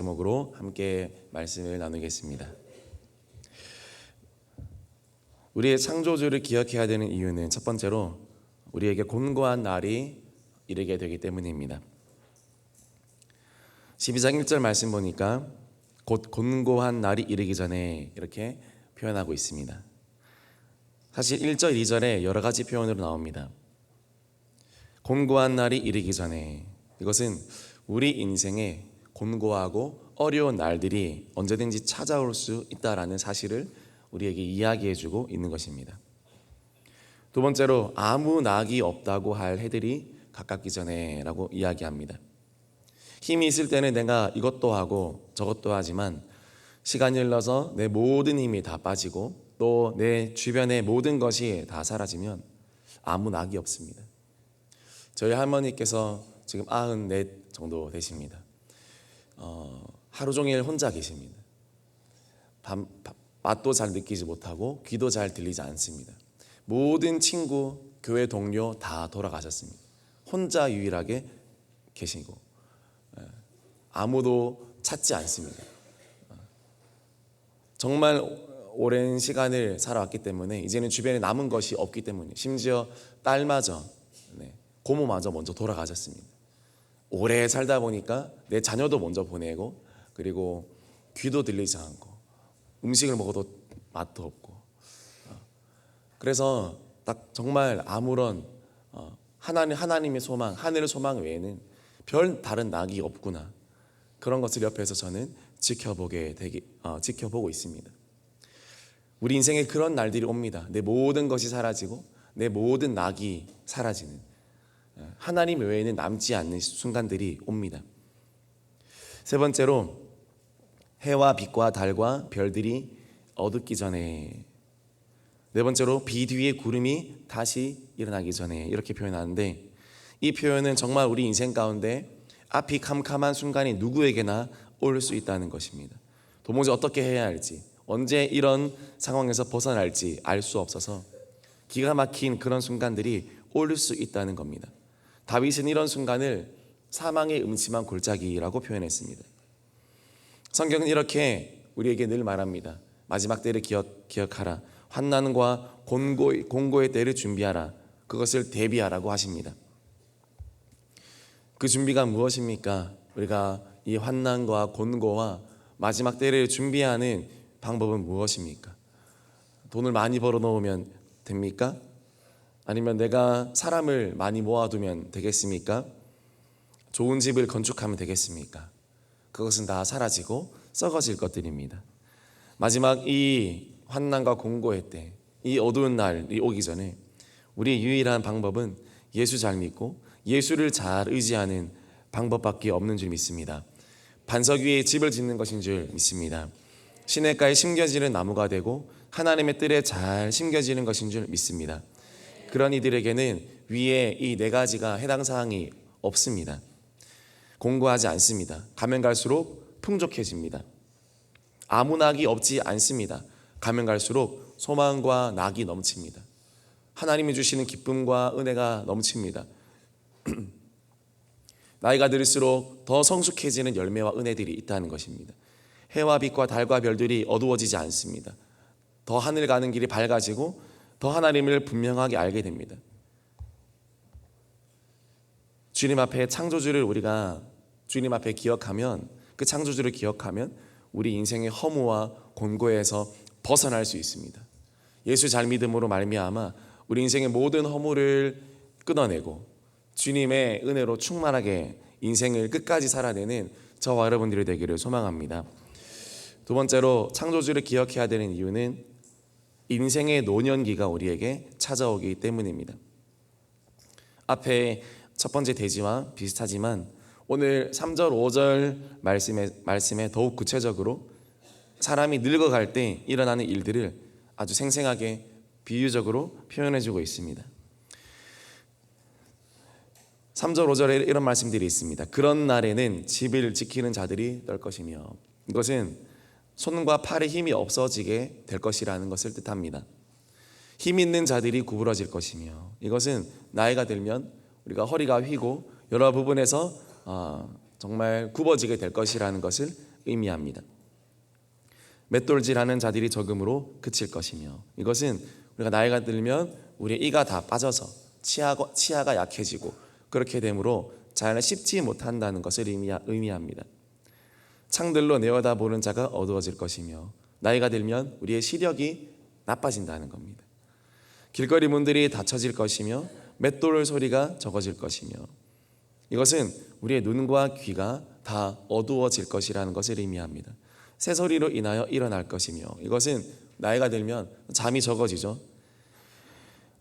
제목으로 함께 말씀을 나누겠습니다. 우리의 창조주를 기억해야 되는 이유는 첫 번째로 우리에게 곤고한 날이 이르게 되기 때문입니다. 12장 1절 말씀 보니까 곧 곤고한 날이 이르기 전에 이렇게 표현하고 있습니다. 사실 1절, 2절에 여러 가지 표현으로 나옵니다. 곤고한 날이 이르기 전에 이것은 우리 인생에 곤고하고 어려운 날들이 언제든지 찾아올 수 있다라는 사실을 우리에게 이야기해주고 있는 것입니다. 두 번째로 아무 낙이 없다고 할 해들이 가깝기 전에라고 이야기합니다. 힘이 있을 때는 내가 이것도 하고 저것도 하지만 시간이 흘러서 내 모든 힘이 다 빠지고 또 내 주변의 모든 것이 다 사라지면 아무 낙이 없습니다. 저희 할머니께서 지금 94 정도 되십니다. 어, 하루 종일 혼자 계십니다. 밤, 밤, 맛도 잘 느끼지 못하고 귀도 잘 들리지 않습니다. 모든 친구, 교회 동료 다 돌아가셨습니다. 혼자 유일하게 계시고 예, 아무도 찾지 않습니다. 어, 정말 오랜 시간을 살아왔기 때문에 이제는 주변에 남은 것이 없기 때문에 심지어 딸마저 네, 고모마저 먼저 돌아가셨습니다. 오래 살다 보니까 내 자녀도 먼저 보내고 그리고 귀도 들리지 않고 음식을 먹어도 맛도 없고 어, 그래서 딱 정말 아무런 어, 하나님 하나님의 소망 하늘의 소망 외에는 별 다른 낙이 없구나 그런 것을 옆에서 저는 지켜보게 되기 어, 지켜보고 있습니다. 우리 인생에 그런 날들이 옵니다. 내 모든 것이 사라지고 내 모든 낙이 사라지는 하나님 외에는 남지 않는 순간들이 옵니다. 세 번째로 해와 빛과 달과 별들이 어둡기 전에 네 번째로 비 뒤에 구름이 다시 일어나기 전에 이렇게 표현하는데 이 표현은 정말 우리 인생 가운데 앞이 캄캄한 순간이 누구에게나 올 수 있다는 것입니다. 도무지 어떻게 해야 할지 언제 이런 상황에서 벗어날지 알 수 없어서 기가 막힌 그런 순간들이 올 수 있다는 겁니다. 다윗은 이런 순간을 사망의 음침한 골짜기라고 표현했습니다. 성경은 이렇게 우리에게 늘 말합니다. 마지막 때를 기억, 기억하라. 환난과 공고, 공고의 때를 준비하라. 그것을 대비하라고 하십니다. 그 준비가 무엇입니까? 우리가 이 환난과 곤고와 마지막 때를 준비하는 방법은 무엇입니까? 돈을 많이 벌어 놓으면 됩니까? 아니면 내가 사람을 많이 모아두면 되겠습니까? 좋은 집을 건축하면 되겠습니까? 그것은 다 사라지고 썩어질 것들입니다. 마지막 이 환난과 공고의 때, 이 어두운 날이 오기 전에 우리의 유일한 방법은 예수 잘 믿고 예수를 잘 의지하는 방법밖에 없는 줄 믿습니다. 반석 위에 집을 짓는 것인 줄 믿습니다. 시냇가에 심겨지는 나무가 되고 하나님의 뜰에 잘 심겨지는 것인 줄 믿습니다. 그런 이들에게는 위에 이 네 가지가 해당 사항이 없습니다. 공고하지 않습니다. 가면 갈수록 풍족해집니다. 아무 낙이 없지 않습니다. 가면 갈수록 소망과 낙이 넘칩니다. 하나님이 주시는 기쁨과 은혜가 넘칩니다. 나이가 들수록 더 성숙해지는 열매와 은혜들이 있다는 것입니다. 해와 빛과 달과 별들이 어두워지지 않습니다. 더 하늘 가는 길이 밝아지고 더 하나님을 분명하게 알게 됩니다. 주님 앞에 창조주를 우리가 주님 앞에 기억하면 그 창조주를 기억하면 우리 인생의 허무와 곤고에서 벗어날 수 있습니다. 예수 잘 믿음으로 말미암아 우리 인생의 모든 허무를 끊어내고 주님의 은혜로 충만하게 인생을 끝까지 살아내는 저와 여러분들이 되기를 소망합니다. 두 번째로 창조주를 기억해야 되는 이유는 인생의 노년기가 우리에게 찾아오기 때문입니다. 앞에 첫 번째 대지와 비슷하지만 오늘 3절, 5절 말씀에, 말씀에 더욱 구체적으로 사람이 늙어갈 때 일어나는 일들을 아주 생생하게 비유적으로 표현해주고 있습니다. 3절, 5절에 이런 말씀들이 있습니다. 그런 날에는 집을 지키는 자들이 떨 것이며 이것은 손과 팔의 힘이 없어지게 될 것이라는 것을 뜻합니다. 힘 있는 자들이 구부러질 것이며 이것은 나이가 들면 우리가 허리가 휘고 여러 부분에서 어, 정말 굽어지게 될 것이라는 것을 의미합니다. 맷돌질하는 자들이 적음으로 그칠 것이며 이것은 우리가 나이가 들면 우리의 이가 다 빠져서 치아가, 치아가 약해지고 그렇게 되므로 잘 씹지 못한다는 것을 의미, 의미합니다. 창들로 내어다 보는 자가 어두워질 것이며 나이가 들면 우리의 시력이 나빠진다는 겁니다. 길거리 문들이 닫혀질 것이며 맷돌 소리가 적어질 것이며 이것은 우리의 눈과 귀가 다 어두워질 것이라는 것을 의미합니다. 새소리로 인하여 일어날 것이며 이것은 나이가 들면 잠이 적어지죠.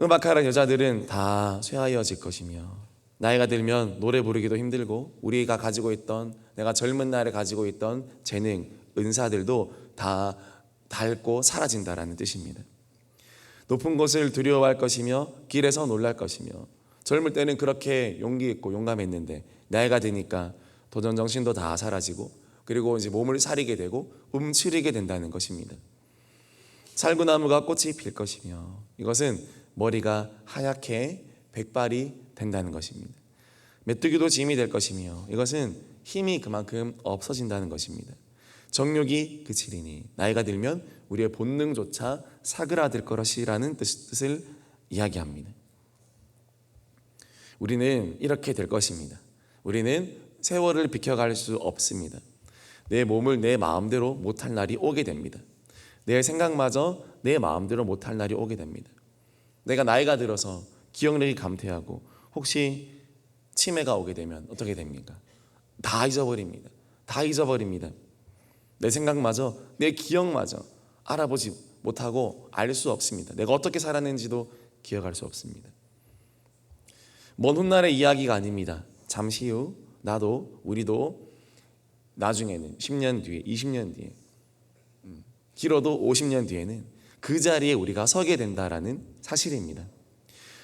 음악하는 여자들은 다 쇠하여질 것이며 나이가 들면 노래 부르기도 힘들고 우리가 가지고 있던 내가 젊은 날에 가지고 있던 재능, 은사들도 다 닳고 사라진다라는 뜻입니다. 높은 곳을 두려워할 것이며 길에서 놀랄 것이며 젊을 때는 그렇게 용기 있고 용감했는데 나이가 드니까 도전 정신도 다 사라지고 그리고 이제 몸을 사리게 되고 움츠리게 된다는 것입니다. 살구나무가 꽃이 필 것이며 이것은 머리가 하얗게 백발이 된다는 것입니다. 메뚜기도 짐이 될 것이며 이것은 힘이 그만큼 없어진다는 것입니다. 정욕이 그치리니 나이가 들면 우리의 본능조차 사그라들 것이라는 뜻을 이야기합니다. 우리는 이렇게 될 것입니다. 우리는 세월을 비켜갈 수 없습니다. 내 몸을 내 마음대로 못할 날이 오게 됩니다. 내 생각마저 내 마음대로 못할 날이 오게 됩니다. 내가 나이가 들어서 기억력이 감퇴하고 혹시 치매가 오게 되면 어떻게 됩니까? 다 잊어버립니다. 다 잊어버립니다. 내 생각마저 내 기억마저 알아보지 못하고 알 수 없습니다. 내가 어떻게 살았는지도 기억할 수 없습니다. 먼 훗날의 이야기가 아닙니다. 잠시 후 나도 우리도 나중에는 10년 뒤에 20년 뒤에 음, 길어도 50년 뒤에는 그 자리에 우리가 서게 된다라는 사실입니다.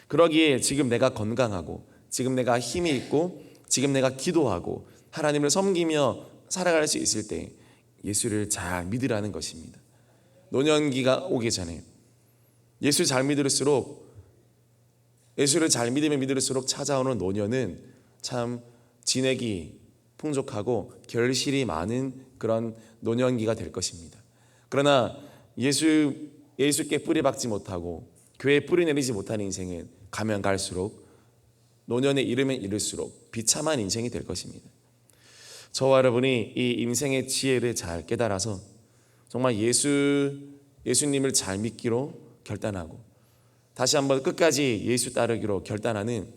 그러기에 지금 내가 건강하고 지금 내가 힘이 있고 지금 내가 기도하고 하나님을 섬기며 살아갈 수 있을 때 예수를 잘 믿으라는 것입니다. 노년기가 오기 전에 예수를 잘 믿을수록 예수를 잘 믿으면 믿을수록 찾아오는 노년은 참 진액이 풍족하고 결실이 많은 그런 노년기가 될 것입니다. 그러나 예수 예수께 뿌리 박지 못하고 교회에 뿌리 내리지 못하는 인생은 가면 갈수록 노년에 이르면 이를수록 비참한 인생이 될 것입니다. 저와 여러분이 이 인생의 지혜를 잘 깨달아서 정말 예수 예수님을 잘 믿기로 결단하고 다시 한번 끝까지 예수 따르기로 결단하는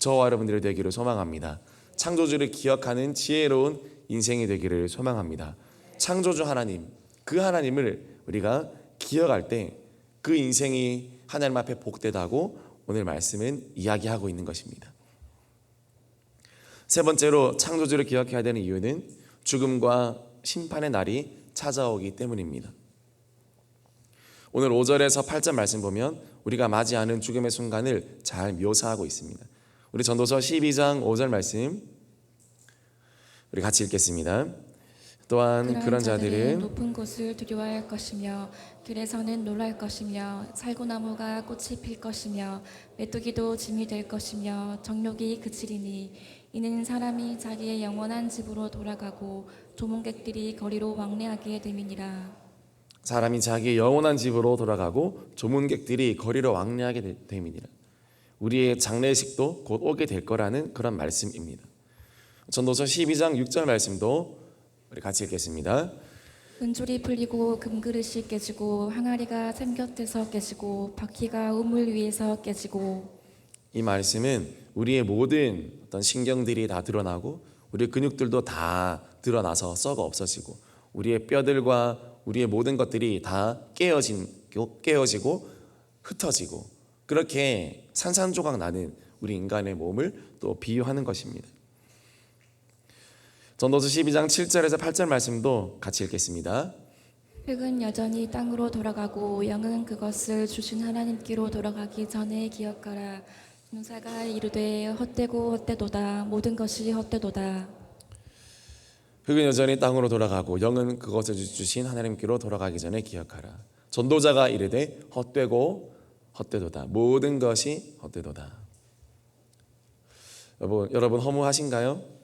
저와 여러분들이 되기를 소망합니다. 창조주를 기억하는 지혜로운 인생이 되기를 소망합니다. 창조주 하나님, 그 하나님을 우리가 기억할 때 그 인생이 하나님 앞에 복되다고 오늘 말씀은 이야기하고 있는 것입니다. 세 번째로 창조주를 기억해야 되는 이유는 죽음과 심판의 날이 찾아오기 때문입니다. 오늘 5절에서 8절 말씀 보면 우리가 맞이하는 죽음의 순간을 잘 묘사하고 있습니다. 우리 전도서 12장 5절 말씀 우리 같이 읽겠습니다. 또한 그런 자들은 높은 곳을 두려워할 것이며 길에서는 놀랄 것이며 살구나무가 꽃이 필 것이며 메뚜기도 짐이 될 것이며 정욕이 그치리니 이는 사람이 자기의 영원한 집으로 돌아가고 조문객들이 거리로 왕래하게 됨이니라 사람이 자기 영원한 집으로 돌아가고 조문객들이 거리로 왕래하게 됨이니라. 우리의 장례식도 곧 오게 될 거라는 그런 말씀입니다. 전도서 12장 6절 말씀도 우리 같이 읽겠습니다. 은줄이 풀리고 금그릇이 깨지고 항아리가 샘 곁에서 깨지고 바퀴가 우물 위에서 깨지고 이 말씀은 우리의 모든 어떤 신경들이 다 드러나고 우리의 근육들도 다 드러나서 썩어 없어지고 우리의 뼈들과 우리의 모든 것들이 다 깨어진 깨어지고 흩어지고 그렇게 산산조각 나는 우리 인간의 몸을 또 비유하는 것입니다. 전도서 12장 7절에서 8절 말씀도 같이 읽겠습니다. 흙은 여전히 땅으로 돌아가고 영은 그것을 주신 하나님께로 돌아가기 전에 기억하라. 농사가 이르되 헛되고 헛되도다. 모든 것이 헛되도다. 흙은 여전히 땅으로 돌아가고 영은 그것을 주신 하나님께로 돌아가기 전에 기억하라. 전도자가 이르되 헛되고 헛되도다. 모든 것이 헛되도다. 여러분, 여러분 허무하신가요?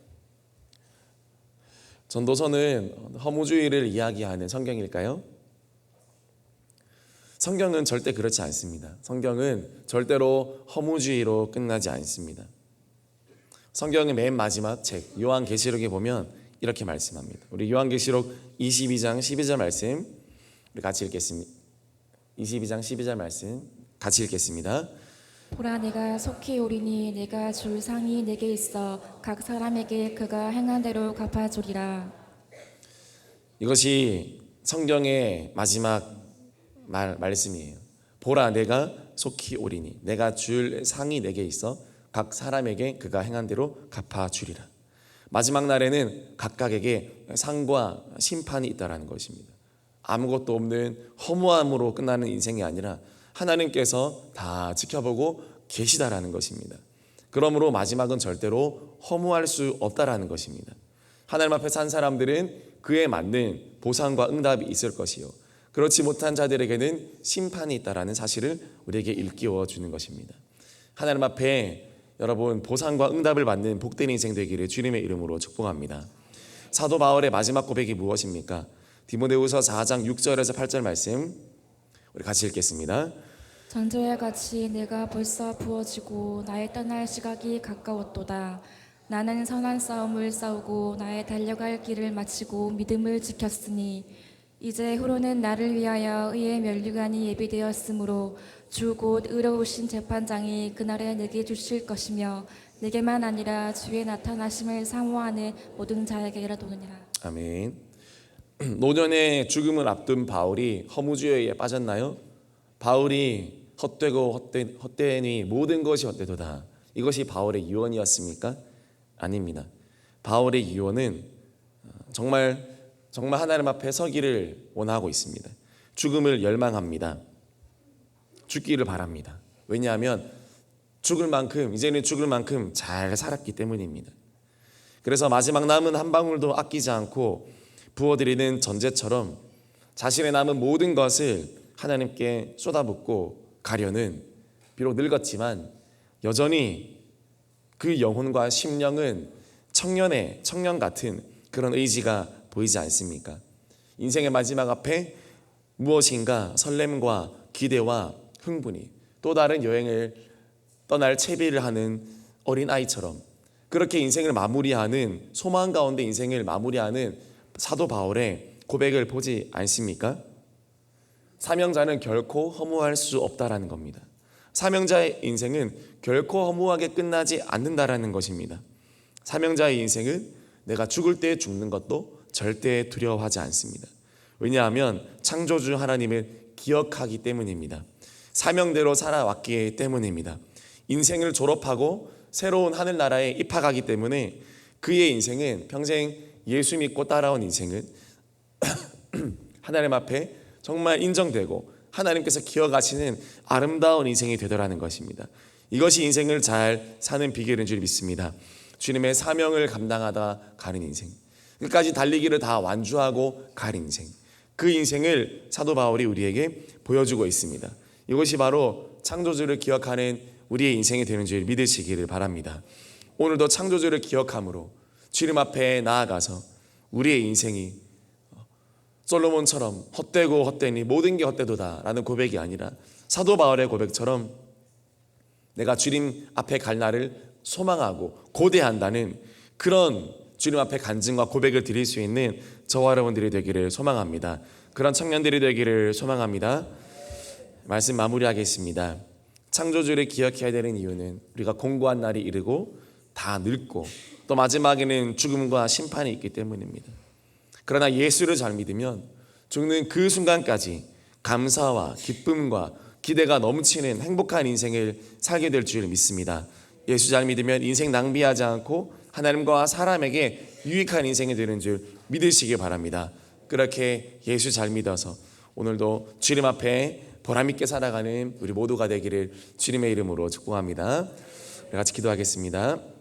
전도서는 허무주의를 이야기하는 성경일까요? 성경은 절대 그렇지 않습니다. 성경은 절대로 허무주의로 끝나지 않습니다. 성경의 맨 마지막 책 요한계시록에 보면 이렇게 말씀합니다. 우리 요한계시록 22장 12절 말씀 우리 같이 읽겠습니다. 22장 12절 말씀 같이 읽겠습니다. 보라 내가 속히 오리니 내가 줄 상이 내게 있어 각 사람에게 그가 행한 대로 갚아주리라 이것이 성경의 마지막 말, 말씀이에요. 보라 내가 속히 오리니 내가 줄 상이 내게 있어 각 사람에게 그가 행한 대로 갚아 주리라. 마지막 날에는 각각에게 상과 심판이 있다라는 것입니다. 아무것도 없는 허무함으로 끝나는 인생이 아니라 하나님께서 다 지켜보고 계시다라는 것입니다. 그러므로 마지막은 절대로 허무할 수 없다라는 것입니다. 하나님 앞에 산 사람들은 그에 맞는 보상과 응답이 있을 것이요. 그렇지 못한 자들에게는 심판이 있다라는 사실을 우리에게 일깨워 주는 것입니다. 하나님 앞에 여러분 보상과 응답을 받는 복된 인생 되기를 주님의 이름으로 축복합니다. 사도 바울의 마지막 고백이 무엇입니까? 디모데후서 4장 6절에서 8절 말씀 우리 같이 읽겠습니다. 전조와 같이 내가 벌써 부어지고 나의 떠날 시각이 가까웠도다 나는 선한 싸움을 싸우고 나의 달려갈 길을 마치고 믿음을 지켰으니 이제 후로는 나를 위하여 의의 면류관이 예비되었으므로 주 곧 의로우신 재판장이 그날에 내게 주실 것이며 내게만 아니라 주의 나타나심을 사모하는 모든 자에게라 도느니라 아멘. 노년의 죽음을 앞둔 바울이 허무주의에 빠졌나요? 바울이 헛되고 헛된, 헛되니 모든 것이 헛되도다. 이것이 바울의 유언이었습니까? 아닙니다. 바울의 유언은 어, 정말 정말 하나님 앞에 서기를 원하고 있습니다. 죽음을 열망합니다. 죽기를 바랍니다. 왜냐하면 죽을 만큼 이제는 죽을 만큼 잘 살았기 때문입니다. 그래서 마지막 남은 한 방울도 아끼지 않고 부어드리는 전제처럼 자신의 남은 모든 것을 하나님께 쏟아붓고 가려는 비록 늙었지만 여전히 그 영혼과 심령은 청년의 청년 같은 그런 의지가 보이지 않습니까? 인생의 마지막 앞에 무엇인가 설렘과 기대와 흥분이 또 다른 여행을 떠날 채비를 하는 어린 아이처럼 그렇게 인생을 마무리하는 소망 가운데 인생을 마무리하는 사도 바울의 고백을 보지 않습니까? 사명자는 결코 허무할 수 없다라는 겁니다. 사명자의 인생은 결코 허무하게 끝나지 않는다라는 것입니다. 사명자의 인생은 내가 죽을 때 죽는 것도 절대 두려워하지 않습니다. 왜냐하면 창조주 하나님을 기억하기 때문입니다. 사명대로 살아왔기 때문입니다. 인생을 졸업하고 새로운 하늘나라에 입학하기 때문에 그의 인생은 평생 예수 믿고 따라온 인생은 하나님 앞에 정말 인정되고 하나님께서 기억하시는 아름다운 인생이 되더라는 것입니다. 이것이 인생을 잘 사는 비결인 줄 믿습니다. 주님의 사명을 감당하다 가는 인생. 끝까지 달리기를 다 완주하고 갈 인생. 그 인생을 사도 바울이 우리에게 보여주고 있습니다. 이것이 바로 창조주를 기억하는 우리의 인생이 되는 줄 믿으시기를 바랍니다. 오늘도 창조주를 기억함으로 주님 앞에 나아가서 우리의 인생이 솔로몬처럼 헛되고 헛되니 모든 게 헛되도다라는 고백이 아니라 사도 바울의 고백처럼 내가 주님 앞에 갈 날을 소망하고 고대한다는 그런 주님 앞에 간증과 고백을 드릴 수 있는 저와 여러분들이 되기를 소망합니다. 그런 청년들이 되기를 소망합니다. 말씀 마무리하겠습니다. 창조주를 기억해야 되는 이유는 우리가 공고한 날이 이르고 다 늙고 또 마지막에는 죽음과 심판이 있기 때문입니다. 그러나 예수를 잘 믿으면 죽는 그 순간까지 감사와 기쁨과 기대가 넘치는 행복한 인생을 살게 될 줄 믿습니다. 예수 잘 믿으면 인생 낭비하지 않고 하나님과 사람에게 유익한 인생이 되는 줄 믿으시기 바랍니다. 그렇게 예수 잘 믿어서 오늘도 주님 앞에 보람있게 살아가는 우리 모두가 되기를 주님의 이름으로 축복합니다. 같이 기도하겠습니다.